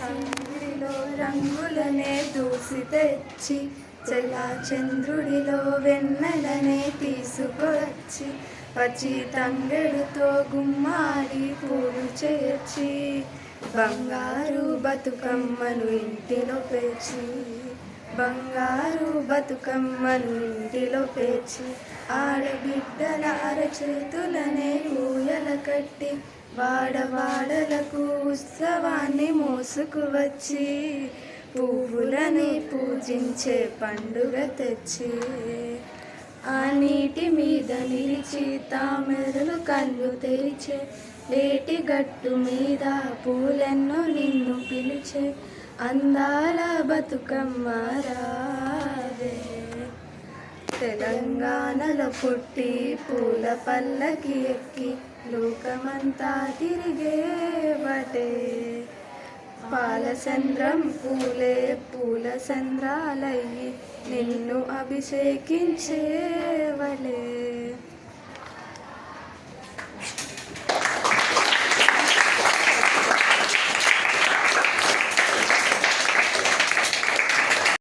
చంద్రుడిలో రంగులనే దూసి తెచ్చి చెలా చంద్రుడిలో వెన్నెలనే తీసుకొచ్చి పచ్చి తంగెడుతో గుమ్మాడి పూలు చేర్చి బంగారు బతుకమ్మను ఇంటిలో పేర్చి బంగారు బతుకమ్మను ఇంటిలో పేర్చి ఆడబిడ్డల అరచేతులనే ఊయల కట్టి వాడవాడలకు ఉత్సవాన్ని మోసుకు వచ్చి పువ్వులని పూజించే పండుగ తెచ్చి ఆ నీటి మీద నిలిచి తామెరలు కళ్ళు తెరిచే లేటి గట్టు మీద పూలెన్నో నిన్ను పిలిచే అందాల బతుకమ్మ తెలంగాణలో పుట్టి పూల పల్లకి ఎక్కి లోకమంతా తిరిగేవటే పాలచంద్రం పూలే పూల చంద్రాలయ్యి నిన్ను అభిషేకించేవలే